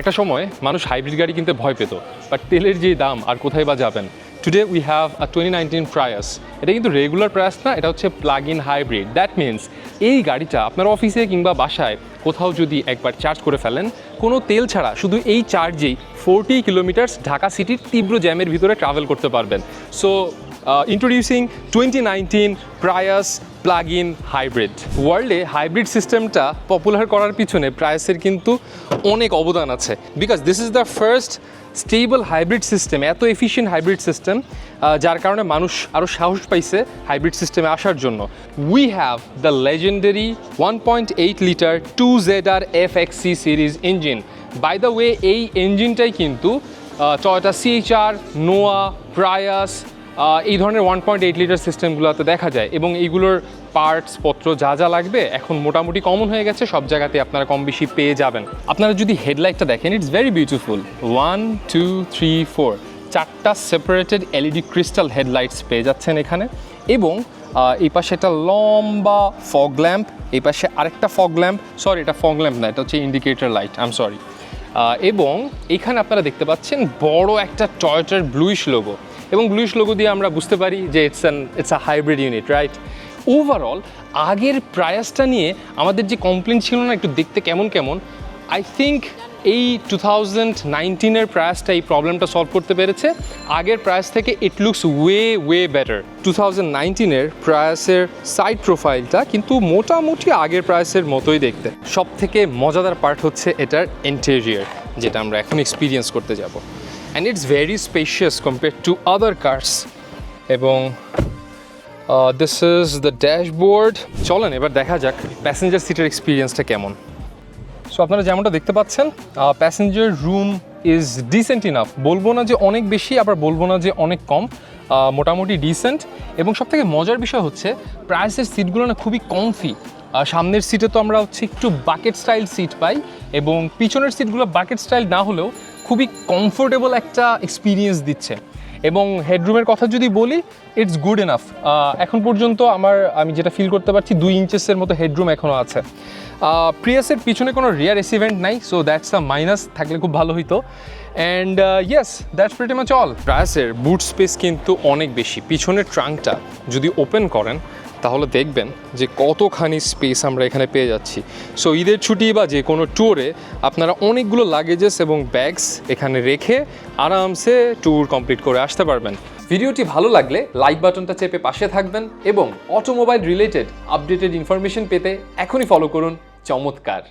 একটা সময় মানুষ হাইব্রিড গাড়ি কিনতে ভয় পেত বাট তেলের যে দাম আর কোথায় বা যাবেন today we have a twenty nineteen Prius এটা কিন্তু রেগুলার প্রায়াস না, এটা হচ্ছে plug in hybrid that means এই গাড়িটা আপনার অফিসে কিংবা বাসায় কোথাও যদি একবার চার্জ করে ফেলেন, কোনো তেল ছাড়া শুধু এই চার্জেই ফোরটি কিলোমিটার্স ঢাকা সিটির তীব্র জ্যামের ভিতরে ট্রাভেল করতে পারবেন। So introducing twenty nineteen Prius plug in hybrid ওয়ার্ল্ডে হাইব্রিড সিস্টেমটা পপুলার করার পিছনে প্রায়াসের কিন্তু অনেক অবদান আছে। Because this is the first stable hybrid system এত এফিশিয়েন্ট হাইব্রিড সিস্টেম যার কারণে মানুষ আরও সাহস পাইছে হাইব্রিড সিস্টেমে আসার জন্য। We have the legendary one point eight litre two Z R F X C series engine by the way এই ইঞ্জিনটাই কিন্তু টয়টা সিএইচআর নোয়া প্রায়াস এই ধরনের ওয়ান পয়েন্ট এইট লিটার সিস্টেমগুলোতে দেখা যায় এবং এইগুলোর পার্টস পত্র যা যা লাগবে এখন মোটামুটি কমন হয়ে গেছে, সব জায়গাতে আপনারা কম বেশি পেয়ে যাবেন। আপনারা যদি হেডলাইটটা দেখেন it's very beautiful one two three four চারটা সেপারেটেড এলইডি ক্রিস্টাল হেডলাইটস পেয়ে যাচ্ছেন এখানে এবং এই পাশে একটা লম্বা ফগ ল্যাম্প এই পাশে আরেকটা ফগ ল্যাম্প সরি এটা ফগ ল্যাম্প না, এটা হচ্ছে indicator light I am sorry এবং এখানে আপনারা দেখতে পাচ্ছেন বড় একটা টয়টার ব্লুইশ লোগো এবং ব্লুইশ লোগো দিয়ে আমরা বুঝতে পারি যে it's an it's a hybrid unit right overall আগের প্রায়াসটা নিয়ে আমাদের যে কমপ্লেন ছিল না একটু দেখতে কেমন কেমন আই থিঙ্ক এই টু থাউজেন্ড নাইনটিনের প্রায়াসটা এই প্রবলেমটা সলভ করতে পেরেছে। আগের প্রায়াস থেকে it looks way way better two thousand নাইনটিনের প্রায়াসের সাইড প্রোফাইলটা কিন্তু মোটামুটি আগের প্রায়াসের মতোই দেখতে। সব থেকে মজাদার পার্ট হচ্ছে এটার ইন্টেরিয়ার যেটা আমরা এখন এক্সপিরিয়েন্স করতে যাব। And it's very spacious compare to other cars এবং দিস ইজ দ্য ড্যাশবোর্ড চলেন, এবার দেখা যাক প্যাসেঞ্জার সিটের এক্সপিরিয়েন্সটা কেমন। সো আপনারা যেমনটা দেখতে পাচ্ছেন passenger room is decent enough বলব না যে অনেক বেশি, আবার বলব না যে অনেক কম। মোটামুটি ডিসেন্ট এবং সবথেকে মজার বিষয় হচ্ছে প্রাইসের সিটগুলো না খুবই কমফি সামনের সিটে তো আমরা হচ্ছে একটু বাকেট স্টাইল সিট পাই এবং পিছনের সিটগুলো বাকেট স্টাইল না হলেও খুবই কমফোর্টেবল একটা এক্সপিরিয়েন্স দিচ্ছে। এবং হেডরুমের কথা যদি বলি ইটস গুড এনাফ এখন পর্যন্ত আমার, আমি যেটা ফিল করতে পারছি, দুই ইঞ্চেসের মতো হেডরুম এখনও আছে। প্রিয়াসের পিছনে কোনো রিয়ার এসিভেন্ট নাই সো দ্যাটস আ মাইনাস থাকলে খুব ভালো হইতো। And yes that's pretty much all প্রায়াসের boot space কিন্তু অনেক বেশি। পিছনের ট্রাঙ্কটা যদি ওপেন করেন তাহলে দেখবেন যে কতখানি স্পেস আমরা এখানে পেয়ে যাচ্ছি। সো ঈদের ছুটি বা যে কোনো ট্যুরে আপনারা অনেকগুলো লাগেজেস এবং ব্যাগস এখানে রেখে আরামসে ট্যুর কমপ্লিট করে আসতে পারবেন। ভিডিওটি ভালো লাগলে লাইক বাটনটা চেপে পাশে থাকবেন এবং অটোমোবাইল রিলেটেড আপডেটেড ইনফরমেশন পেতে এখনই ফলো করুন। চমৎকার!